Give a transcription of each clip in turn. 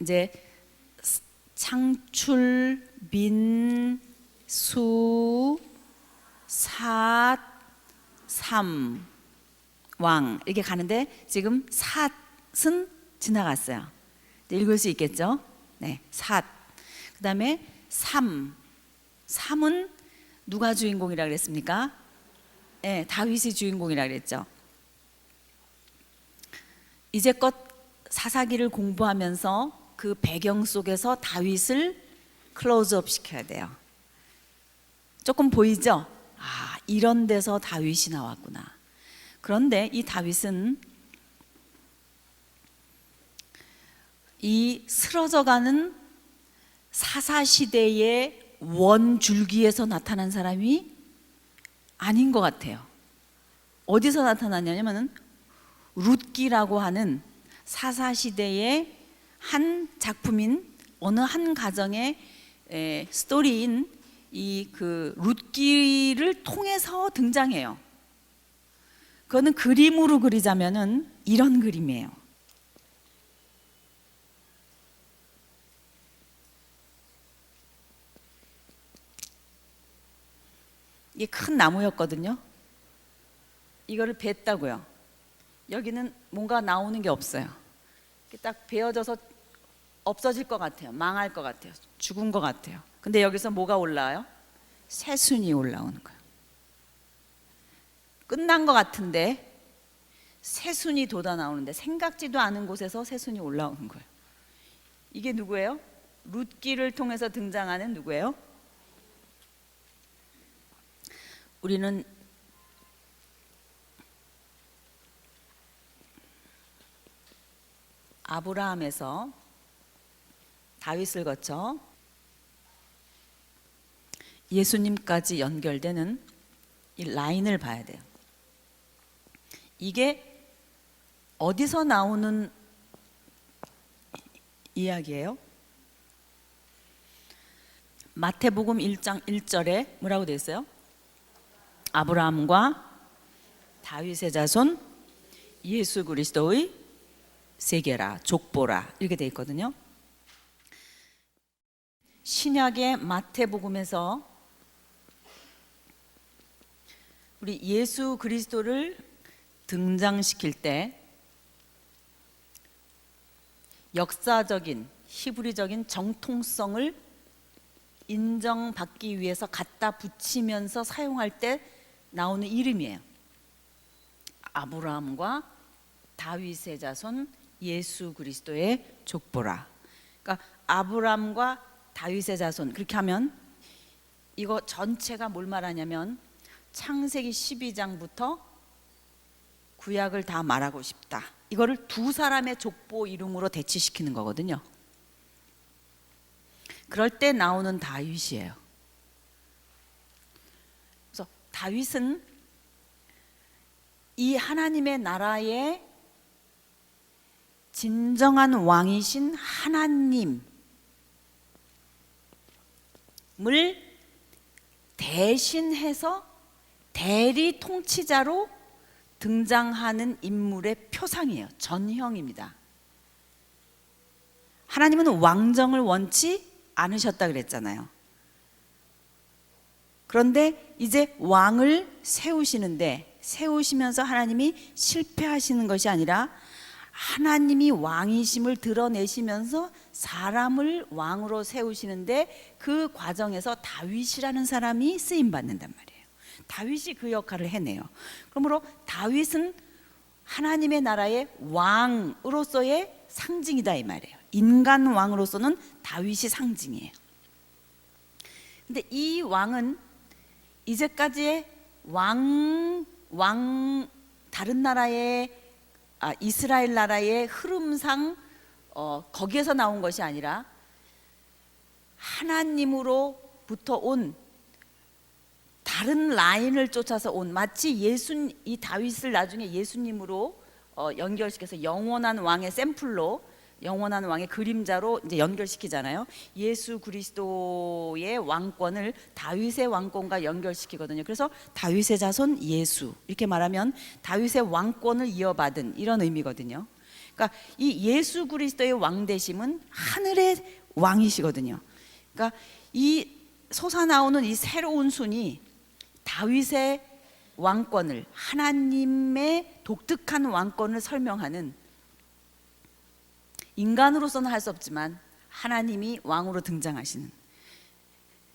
이제 스- 창출 민수 삿삼 왕 이렇게 가는데 지금 삿은 지나갔어요. 읽을 수 있겠죠? 네, 삿. 그다음에 삼. 삼은 누가 주인공이라 그랬습니까? 네, 다윗이 주인공이라 그랬죠. 이제껏 사사기를 공부하면서 그 배경 속에서 다윗을 클로즈업 시켜야 돼요. 조금 보이죠? 아, 이런 데서 다윗이 나왔구나. 그런데 이 다윗은 이 쓰러져가는 사사 시대의 원줄기에서 나타난 사람이 아닌 것 같아요. 어디서 나타났냐면은 룻기라고 하는 사사 시대의 한 작품인 어느 한 가정의 에, 스토리인 이 그 룻기를 통해서 등장해요. 그거는 그림으로 그리자면은 이런 그림이에요. 이게 큰 나무였거든요. 이거를 뱄다고요. 여기는 뭔가 나오는 게 없어요. 딱 베어져서 없어질 것 같아요. 망할 것 같아요. 죽은 것 같아요. 근데 여기서 뭐가 올라와요? 새순이 올라오는 거예요. 끝난 것 같은데 새순이 돋아 나오는데 생각지도 않은 곳에서 새순이 올라오는 거예요. 이게 누구예요? 룻기를 통해서 등장하는 누구예요? 우리는 아브라함에서 다윗을 거쳐 예수님까지 연결되는 이 라인을 봐야 돼요. 이게 어디서 나오는 이야기예요? 마태복음 1장 1절에 뭐라고 되어 있어요? 아브라함과 다윗의 자손 예수 그리스도의 세계라 족보라 이렇게 돼 있거든요. 신약의 마태복음에서 우리 예수 그리스도를 등장시킬 때 역사적인 히브리적인 정통성을 인정받기 위해서 갖다 붙이면서 사용할 때 나오는 이름이에요. 아브라함과 다윗의 자손 예수 그리스도의 족보라. 그러니까 아브라함과 다윗의 자손 그렇게 하면 이거 전체가 뭘 말하냐면 창세기 12장부터 구약을 다 말하고 싶다. 이거를 두 사람의 족보 이름으로 대치시키는 거거든요. 그럴 때 나오는 다윗이에요. 그래서 다윗은 이 하나님의 나라의 진정한 왕이신 하나님을 대신해서 대리 통치자로 등장하는 인물의 표상이에요. 전형입니다. 하나님은 왕정을 원치 않으셨다 그랬잖아요. 그런데 이제 왕을 세우시는데 세우시면서 하나님이 실패하시는 것이 아니라 하나님이 왕이심을 드러내시면서 사람을 왕으로 세우시는데 그 과정에서 다윗이라는 사람이 쓰임 받는단 말이에요. 다윗이 그 역할을 해내요. 그러므로 다윗은 하나님의 나라의 왕으로서의 상징이다 이 말이에요. 인간 왕으로서는 다윗이 상징이에요. 근데 이 왕은 이제까지의 왕, 왕, 다른 나라의, 아, 이스라엘 나라의 흐름상, 어, 거기에서 나온 것이 아니라 하나님으로부터 온 다른 라인을 쫓아서 온 마치 예수 이 다윗을 나중에 예수님으로 어, 연결시켜서 영원한 왕의 샘플로 영원한 왕의 그림자로 이제 연결시키잖아요. 예수 그리스도의 왕권을 다윗의 왕권과 연결시키거든요. 그래서 다윗의 자손 예수 이렇게 말하면 다윗의 왕권을 이어받은 이런 의미거든요. 그러니까 이 예수 그리스도의 왕 되심은 하늘의 왕이시거든요. 그러니까 이 솟아 나오는 이 새로운 순이 다윗의 왕권을 하나님의 독특한 왕권을 설명하는 인간으로서는 할 수 없지만 하나님이 왕으로 등장하시는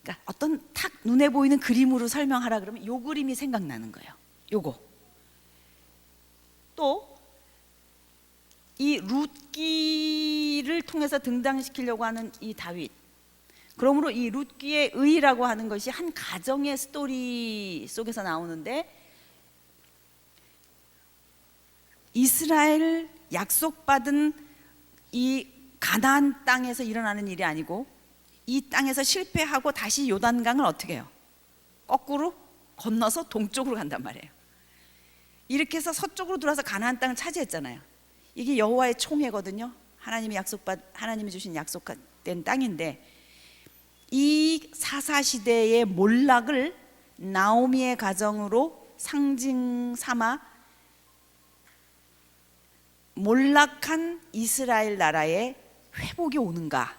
그러니까 어떤 탁 눈에 보이는 그림으로 설명하라 그러면 요 그림이 생각나는 거예요. 요거. 또 이 룻기를 통해서 등장시키려고 하는 이 다윗. 그러므로 이 룻기의 의라고 하는 것이 한 가정의 스토리 속에서 나오는데 이스라엘 약속받은 이 가나안 땅에서 일어나는 일이 아니고 이 땅에서 실패하고 다시 요단강을 어떻게 해요? 거꾸로 건너서 동쪽으로 간단 말이에요. 이렇게 해서 서쪽으로 돌아서 가나안 땅을 차지했잖아요. 이게 여호와의 총회거든요. 하나님이 약속받 하나님이 주신 약속된 땅인데 이 사사 시대의 몰락을 나오미의 가정으로 상징 삼아 몰락한 이스라엘 나라의 회복이 오는가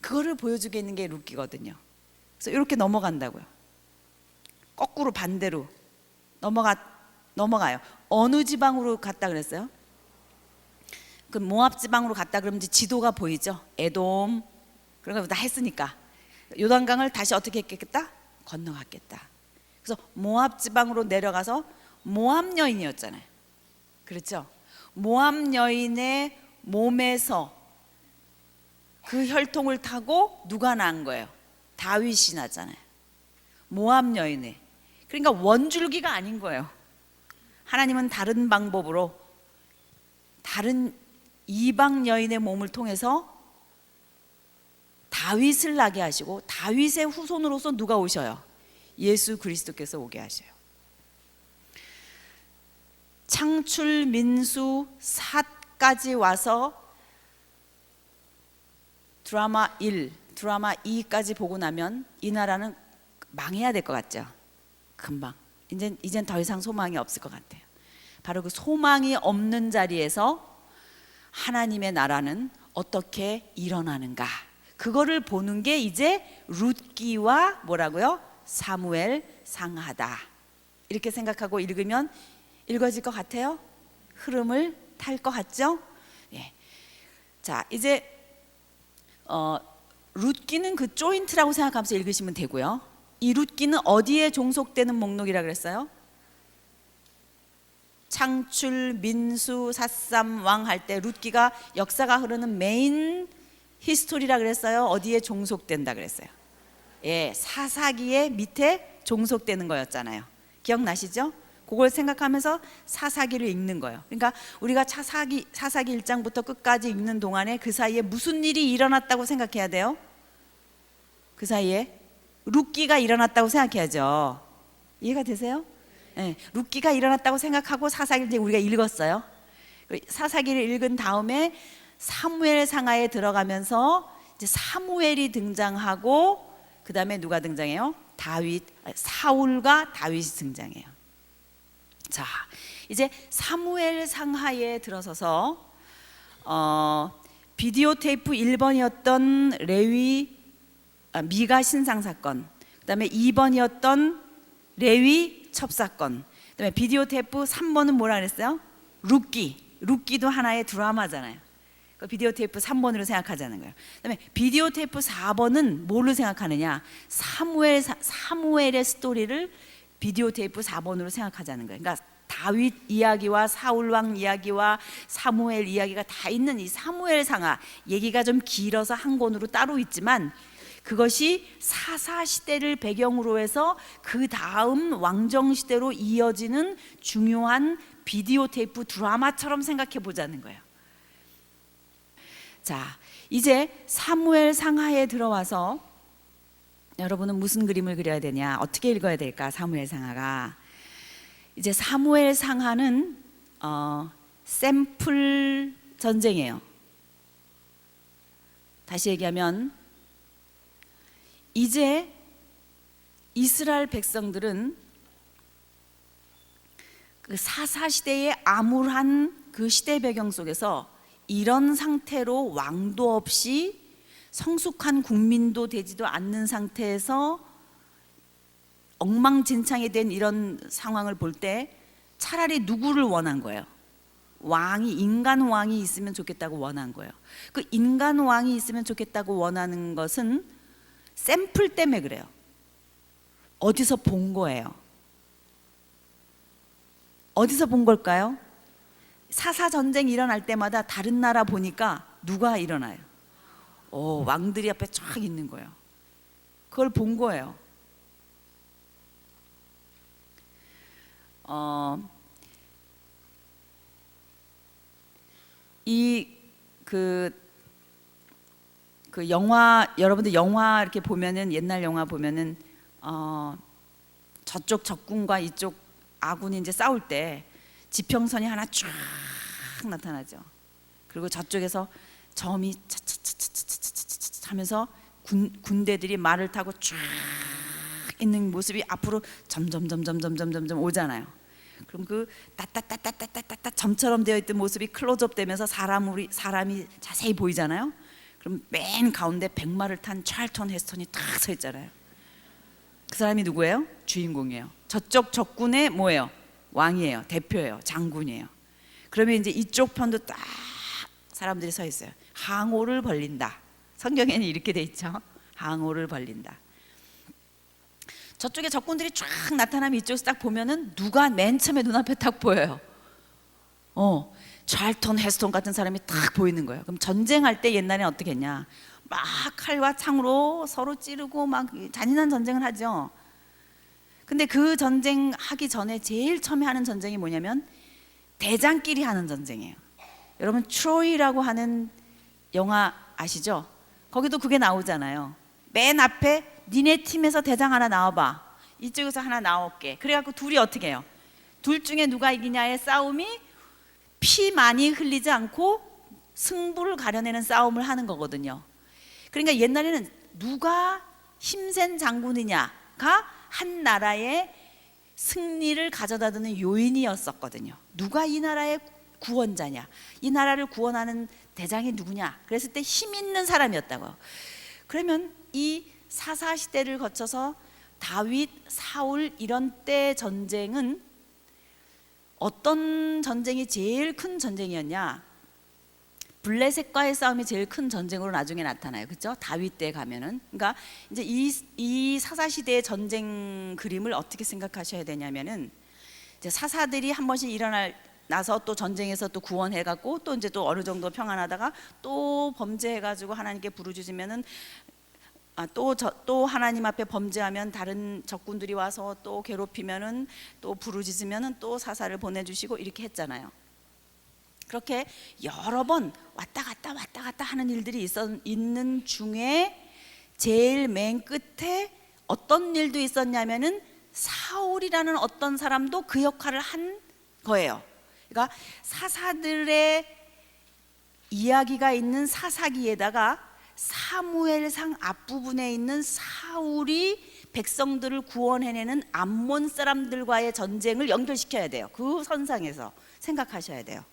그거를 보여주게 있는 게 룻기거든요. 그래서 이렇게 넘어간다고요. 거꾸로 반대로 넘어가 넘어가요. 어느 지방으로 갔다 그랬어요? 그 모압 지방으로 갔다 그러면 지도가 보이죠. 에돔 그런 거다 했으니까 요단강을 다시 어떻게 했겠다? 건너갔겠다. 그래서 모압 지방으로 내려가서 모압 여인이었잖아요. 그렇죠? 모압 여인의 몸에서 그 혈통을 타고 누가 난 거예요? 다윗이 나잖아요. 모압 여인의. 그러니까 원줄기가 아닌 거예요. 하나님은 다른 방법으로 다른 이방 여인의 몸을 통해서 다윗을 나게 하시고 다윗의 후손으로서 누가 오셔요? 예수 그리스도께서 오게 하셔요. 창출 민수 삿까지 와서 드라마 1, 드라마 2까지 보고 나면 이 나라는 망해야 될 것 같죠. 금방. 이제 이젠 더 이상 소망이 없을 것 같아요. 바로 그 소망이 없는 자리에서 하나님의 나라는 어떻게 일어나는가? 그거를 보는 게 이제 룻기와 뭐라고요? 사무엘 상하다. 이렇게 생각하고 읽으면 읽어질 것 같아요? 흐름을 탈 것 같죠? 예. 자, 이제 어, 룻기는 그 조인트라고 생각하면서 읽으시면 되고요. 이 룻기는 어디에 종속되는 목록이라 그랬어요? 창출, 민수, 사삼, 왕 할 때 룻기가 역사가 흐르는 메인 히스토리라 그랬어요. 어디에 종속된다 그랬어요. 예, 사사기의 밑에 종속되는 거였잖아요. 기억나시죠? 그걸 생각하면서 사사기를 읽는 거예요. 그러니까 우리가 차사기 사사기 1장부터 끝까지 읽는 동안에 그 사이에 무슨 일이 일어났다고 생각해야 돼요? 그 사이에 룻기가 일어났다고 생각해야죠. 이해가 되세요? 예, 룻기가 일어났다고 생각하고 사사기를 이제 우리가 읽었어요. 그 사사기를 읽은 다음에 사무엘 상하에 들어가면서 이제 사무엘이 등장하고 그 다음에 누가 등장해요? 다윗, 사울과 다윗이 등장해요. 자, 이제 사무엘 상하에 들어서서 어, 비디오 테이프 1번이었던 레위 아, 미가 신상 사건, 그다음에 2번이었던 레위 첩사건, 그다음에 비디오 테이프 3번은 뭐라 그랬어요? 룻기, 룻기도 하나의 드라마잖아요. 그 비디오 테이프 3번으로 생각하자는 거예요. 그다음에 비디오 테이프 4번은 뭘로 생각하느냐? 사무엘 사무엘의 스토리를 비디오 테이프 4번으로 생각하자는 거예요. 그러니까 다윗 이야기와 사울 왕 이야기와 사무엘 이야기가 다 있는 이 사무엘 상하 얘기가 좀 길어서 한 권으로 따로 있지만 그것이 사사 시대를 배경으로 해서 그 다음 왕정 시대로 이어지는 중요한 비디오 테이프 드라마처럼 생각해 보자는 거예요. 자, 이제 사무엘 상하에 들어와서 여러분은 무슨 그림을 그려야 되냐? 어떻게 읽어야 될까? 사무엘 상하가 이제 사무엘 상하는 어, 샘플 전쟁이에요. 다시 얘기하면 이제 이스라엘 백성들은 그 사사 시대의 암울한 그 시대 배경 속에서 이런 상태로 왕도 없이 성숙한 국민도 되지도 않는 상태에서 엉망진창이 된 이런 상황을 볼 때 차라리 누구를 원한 거예요? 왕이 인간 왕이 있으면 좋겠다고 원한 거예요. 그 인간 왕이 있으면 좋겠다고 원하는 것은 샘플 때문에 그래요. 어디서 본 거예요? 어디서 본 걸까요? 사사 전쟁 일어날 때마다 다른 나라 보니까 누가 일어나요? 오, 왕들이 앞에 쫙 있는 거예요. 그걸 본 거예요. 어, 이그 그 영화 여러분들 영화 이렇게 보면은 옛날 영화 보면은 어 저쪽 적군과 이쪽 아군이 이제 싸울 때 지평선이 하나 쫙 나타나죠. 그리고 저쪽에서 점이 차차차차차차차 하면서 군, 군대들이 말을 타고 쫙 있는 모습이 앞으로 점점 점점 점점 점점 오잖아요. 그럼 그 따따따따따따따 점처럼 되어 있던 모습이 클로즈업 되면서 사람 우리 사람이 자세히 보이잖아요. 그럼 맨 가운데 백마를 탄 찰턴 헤스턴이 딱 서 있잖아요. 그 사람이 누구예요? 주인공이에요. 저쪽 적군의 뭐예요? 왕이에요. 대표예요. 장군이에요. 그러면 이제 이쪽 편도 딱 사람들이 서 있어요. 항호를 벌린다. 성경에는 이렇게 돼 있죠. 항오를 벌린다. 저쪽에 적군들이 쫙 나타나면 이쪽에서 딱 보면은 누가 맨 처음에 눈앞에 딱 보여요. 어, 찰턴 헤스턴 같은 사람이 딱 보이는 거예요. 그럼 전쟁할 때 옛날에는 어떻게 했냐? 막 칼과 창으로 서로 찌르고 막 잔인한 전쟁을 하죠. 근데 그 전쟁 하기 전에 제일 처음에 하는 전쟁이 뭐냐면 대장끼리 하는 전쟁이에요. 여러분 트로이라고 하는 영화 아시죠? 거기도 그게 나오잖아요. 맨 앞에 니네 팀에서 대장 하나 나와봐. 이쪽에서 하나 나올게. 그래갖고 둘이 어떻게 해요? 둘 중에 누가 이기냐의 싸움이 피 많이 흘리지 않고 승부를 가려내는 싸움을 하는 거거든요. 그러니까 옛날에는 누가 힘센 장군이냐가 한 나라의 승리를 가져다 드는 요인이었었거든요. 누가 이 나라의 구원자냐, 이 나라를 구원하는 대장이 누구냐. 그랬을 때 힘 있는 사람이었다고. 그러면 이 사사 시대를 거쳐서 다윗, 사울 이런 때 전쟁은 어떤 전쟁이 제일 큰 전쟁이었냐? 블레셋과의 싸움이 제일 큰 전쟁으로 나중에 나타나요. 그렇죠? 다윗 때 가면은 그러니까 이제 이, 이 사사 시대의 전쟁 그림을 어떻게 생각하셔야 되냐면은 이제 사사들이 한 번씩 일어날 나서 또 전쟁에서 또 구원해 갖고 또 이제 또 어느 정도 평안하다가 또 범죄해 가지고 하나님께 부르짖으면은 아, 또, 저, 또 하나님 앞에 범죄하면 다른 적군들이 와서 또 괴롭히면은 또 부르짖으면은 또 사사를 보내주시고 이렇게 했잖아요. 그렇게 여러 번 왔다 갔다 왔다 갔다 하는 일들이 있었, 있는 중에 제일 맨 끝에 어떤 일도 있었냐면은 사울이라는 어떤 사람도 그 역할을 한 거예요. 그러니까 사사들의 이야기가 있는 사사기에다가 사무엘상 앞부분에 있는 사울이 백성들을 구원해내는 암몬 사람들과의 전쟁을 연결시켜야 돼요. 그 선상에서 생각하셔야 돼요.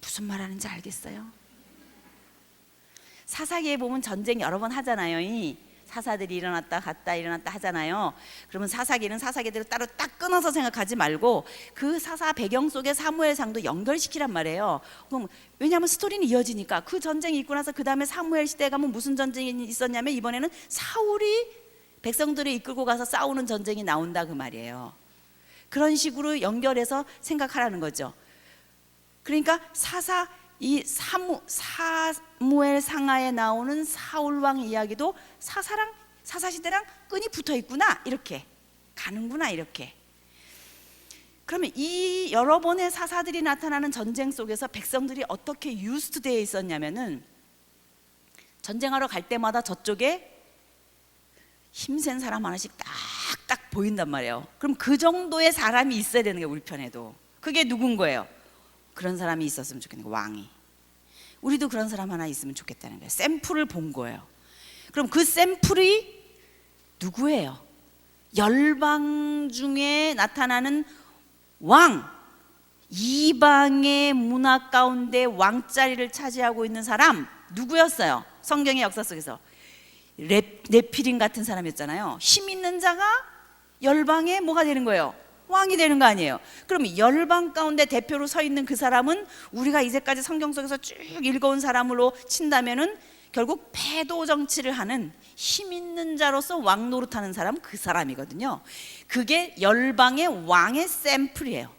무슨 말 하는지 알겠어요? 사사기에 보면 전쟁 여러 번 하잖아요. 이 사사들이 일어났다 갔다 일어났다 하잖아요. 그러면 사사기는 사사기대로 따로 딱 끊어서 생각하지 말고 그 사사 배경 속에 사무엘상도 연결시키란 말이에요. 그럼 왜냐하면 스토리는 이어지니까 그 전쟁이 있고 나서 그 다음에 사무엘 시대에 가면 무슨 전쟁이 있었냐면 이번에는 사울이 백성들을 이끌고 가서 싸우는 전쟁이 나온다 그 말이에요. 그런 식으로 연결해서 생각하라는 거죠. 그러니까 사사 이 사무 사무엘 상하에 나오는 사울 왕 이야기도 사사랑 사사 시대랑 끈이 붙어 있구나 이렇게 가는구나 이렇게. 그러면 이 여러 번의 사사들이 나타나는 전쟁 속에서 백성들이 어떻게 유스트 되어 있었냐면은 전쟁하러 갈 때마다 저쪽에 힘센 사람 하나씩 딱딱 보인단 말이에요. 그럼 그 정도의 사람이 있어야 되는 게 우리 편에도. 그게 누군 거예요? 그런 사람이 있었으면 좋겠는. 왕이. 우리도 그런 사람 하나 있으면 좋겠다는 거예요. 샘플을 본 거예요. 그럼 그 샘플이 누구예요? 열방 중에 나타나는 왕 이방의 문화 가운데 왕자리를 차지하고 있는 사람 누구였어요? 성경의 역사 속에서 레, 네피림 같은 사람이었잖아요. 힘 있는 자가 열방에 뭐가 되는 거예요? 왕이 되는 거 아니에요. 그럼 열방 가운데 대표로 서 있는 그 사람은 우리가 이제까지 성경 속에서 쭉 읽어온 사람으로 친다면은 결국 패도 정치를 하는 힘 있는 자로서 왕 노릇하는 사람 그 사람이거든요. 그게 열방의 왕의 샘플이에요.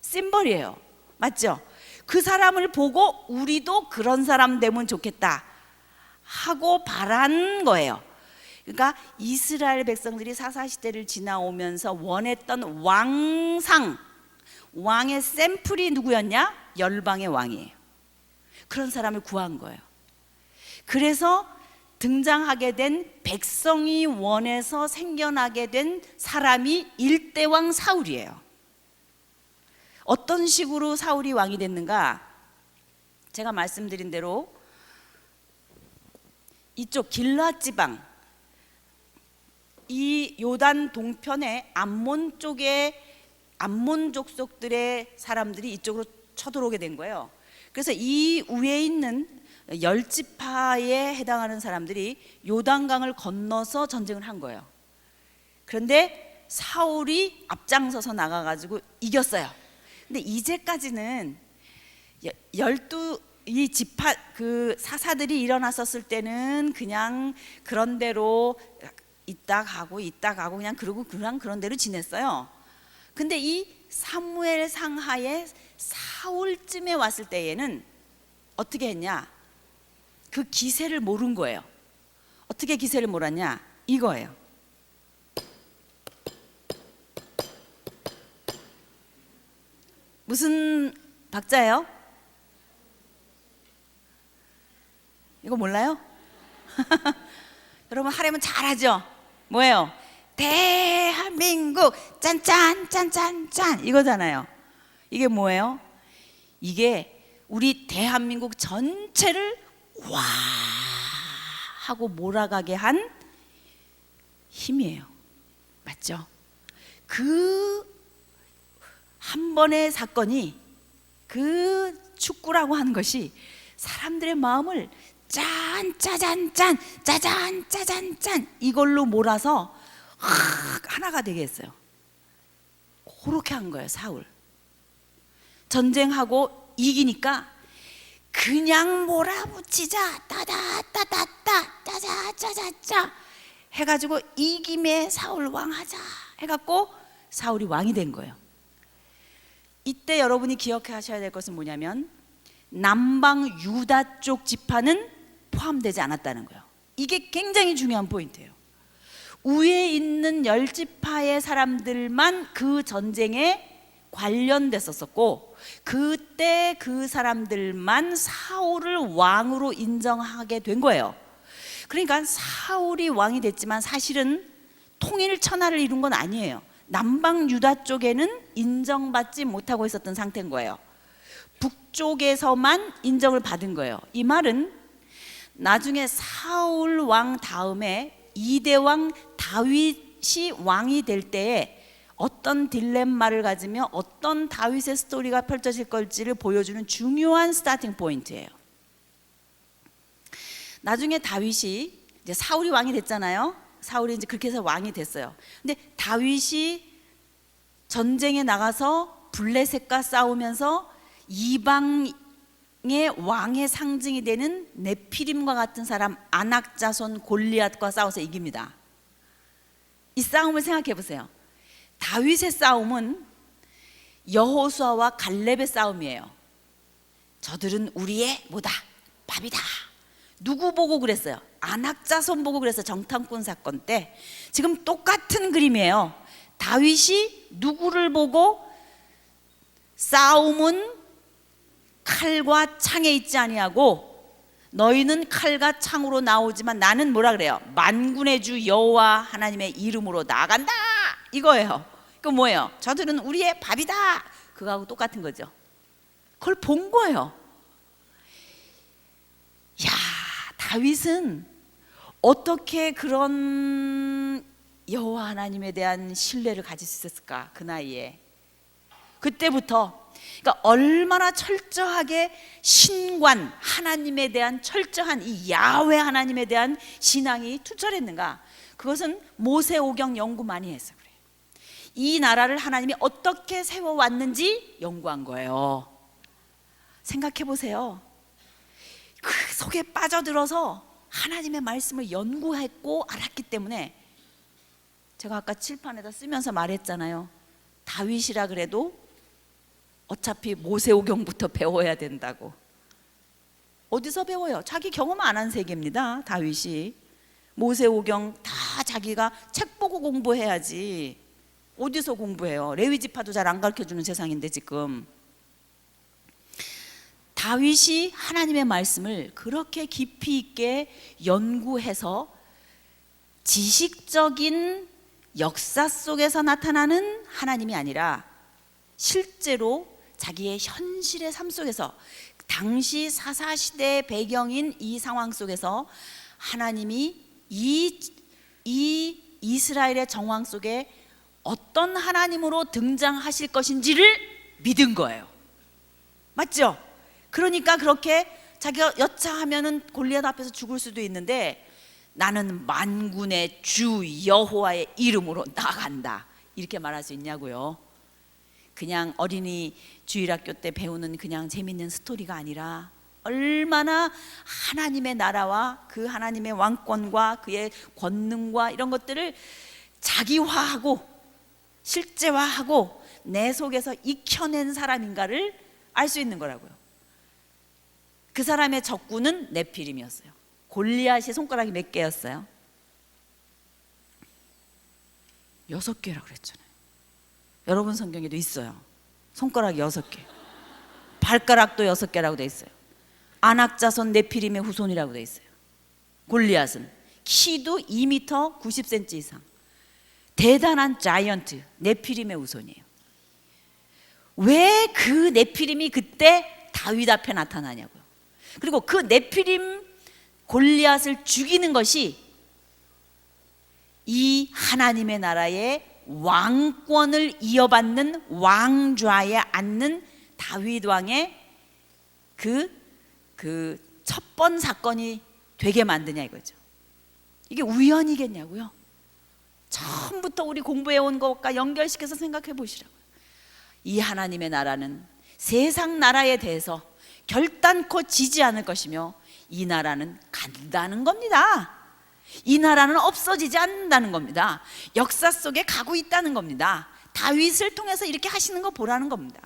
심벌이에요. 맞죠? 그 사람을 보고 우리도 그런 사람 되면 좋겠다 하고 바란 거예요. 그러니까 이스라엘 백성들이 사사 시대를 지나오면서 원했던 왕상 왕의 샘플이 누구였냐? 열방의 왕이에요. 그런 사람을 구한 거예요. 그래서 등장하게 된 백성이 원해서 생겨나게 된 사람이 일대왕 사울이에요. 어떤 식으로 사울이 왕이 됐는가? 제가 말씀드린 대로 이쪽 길라 지방 이 요단 동편의 암몬 쪽에 암몬 족속들의 사람들이 이쪽으로 쳐들어오게 된 거예요. 그래서 이 위에 있는 열 지파에 해당하는 사람들이 요단강을 건너서 전쟁을 한 거예요. 그런데 사울이 앞장서서 나가가지고 이겼어요. 근데 이제까지는 여- 열두 이 지파 그 사사들이 일어났었을 때는 그냥 그런 대로 있다 가고 있다 가고 그냥 그러고 그냥 그런 대로 지냈어요. 근데 이 사무엘 상하에 사울쯤에 왔을 때에는 어떻게 했냐? 그 기세를 모른 거예요. 어떻게 기세를 몰았냐? 이거예요. 무슨 박자예요? 이거 몰라요? 여러분 하려면 잘하죠? 뭐예요? 대한민국 짠짠 짠짠짠 이거잖아요. 이게 뭐예요? 이게 우리 대한민국 전체를 와 하고 몰아가게 한 힘이에요. 맞죠? 그 한 번의 사건이 그 축구라고 하는 것이 사람들의 마음을 짠 짜잔 짠 짜잔 짜잔 짠 이걸로 몰아서 확 하나가 되게 했어요. 그렇게 한 거예요, 사울. 전쟁하고 이기니까 그냥 몰아붙이자 따다따다따 짜자짜자짜 해가지고 이김에 사울 왕하자 해갖고 사울이 왕이 된 거예요. 이때 여러분이 기억하셔야 될 것은 뭐냐면 남방 유다 쪽 지파는 포함되지 않았다는 거예요. 이게 굉장히 중요한 포인트예요. 위에 있는 열 지파의 사람들만 그 전쟁에 관련됐었었고 그때 그 사람들만 사울을 왕으로 인정하게 된 거예요. 그러니까 사울이 왕이 됐지만 사실은 통일 천하를 이룬 건 아니에요. 남방 유다 쪽에는 인정받지 못하고 있었던 상태인 거예요. 북쪽에서만 인정을 받은 거예요. 이 말은 나중에 사울 왕 다음에 이대 왕 다윗이 왕이 될 때에 어떤 딜레마를 가지며 어떤 다윗의 스토리가 펼쳐질 걸지를 보여주는 중요한 스타팅 포인트예요. 나중에 다윗이 이제 사울이 왕이 됐잖아요. 사울이 이제 그렇게 해서 왕이 됐어요. 근데 다윗이 전쟁에 나가서 블레셋과 싸우면서 이방 의 왕의 상징이 되는 네피림과 같은 사람 아낙 자손 골리앗과 싸워서 이깁니다. 이 싸움을 생각해 보세요. 다윗의 싸움은 여호수아와 갈렙의 싸움이에요. 저들은 우리의 뭐다 밥이다. 누구 보고 그랬어요? 안악자손 보고 그래서 정탐꾼 사건 때 지금 똑같은 그림이에요. 다윗이 누구를 보고 싸움은 칼과 창에 있지 아니하고 너희는 칼과 창으로 나오지만 나는 뭐라 그래요? 만군의 주 여호와 하나님의 이름으로 나간다 이거예요. 그 뭐예요? 저들은 우리의 밥이다. 그거하고 똑같은 거죠. 그걸 본 거예요. 야, 다윗은 어떻게 그런 여호와 하나님에 대한 신뢰를 가질 수 있었을까 그 나이에 그때부터 그러니까 얼마나 철저하게 신관 하나님에 대한 철저한 이 야훼 하나님에 대한 신앙이 투철했는가? 그것은 모세오경 연구 많이 해서 그래요. 이 나라를 하나님이 어떻게 세워 왔는지 연구한 거예요. 생각해 보세요. 그 속에 빠져들어서 하나님의 말씀을 연구했고 알았기 때문에 제가 아까 칠판에다 쓰면서 말했잖아요. 다윗이라 그래도 어차피 모세오경부터 배워야 된다고. 어디서 배워요? 자기 경험 안 한 세계입니다. 다윗이 모세오경 다 자기가 책 보고 공부해야지. 어디서 공부해요? 레위 지파도 잘 안 가르쳐 주는 세상인데 지금. 다윗이 하나님의 말씀을 그렇게 깊이 있게 연구해서 지식적인 역사 속에서 나타나는 하나님이 아니라 실제로 자기의 현실의 삶 속에서 당시 사사 시대의 배경인 이 상황 속에서 하나님이 이, 이 이스라엘의 정황 속에 어떤 하나님으로 등장하실 것인지를 믿은 거예요. 맞죠? 그러니까 그렇게 자기가 여차하면은 골리앗 앞에서 죽을 수도 있는데 나는 만군의 주 여호와의 이름으로 나간다. 이렇게 말할 수 있냐고요. 그냥 어린이 주일학교 때 배우는 그냥 재밌는 스토리가 아니라 얼마나 하나님의 나라와 그 하나님의 왕권과 그의 권능과 이런 것들을 자기화하고 실제화하고 내 속에서 익혀낸 사람인가를 알 수 있는 거라고요. 그 사람의 적군은 네피림이었어요. 골리앗이 손가락이 몇 개였어요? 여섯 개라고 그랬잖아요. 여러분 성경에도 있어요. 손가락이 여섯 개. 발가락도 여섯 개라고 돼 있어요. 안악자손 네피림의 후손이라고 돼 있어요. 골리앗은 키도 2m 90cm 이상. 대단한 자이언트 네피림의 후손이에요. 왜 그 네피림이 그때 다윗 앞에 나타나냐고요. 그리고 그 네피림 골리앗을 죽이는 것이 이 하나님의 나라의 왕권을 이어받는 왕좌에 앉는 다윗 왕의 그 그 첫 번 사건이 되게 만드냐 이거죠. 이게 우연이겠냐고요? 처음부터 우리 공부해 온 것과 연결시켜서 생각해 보시라고요. 이 하나님의 나라는 세상 나라에 대해서 결단코 지지 않을 것이며 이 나라는 간다는 겁니다. 이 나라는 없어지지 않는다는 겁니다. 역사 속에 가고 있다는 겁니다. 다윗을 통해서 이렇게 하시는 거 보라는 겁니다.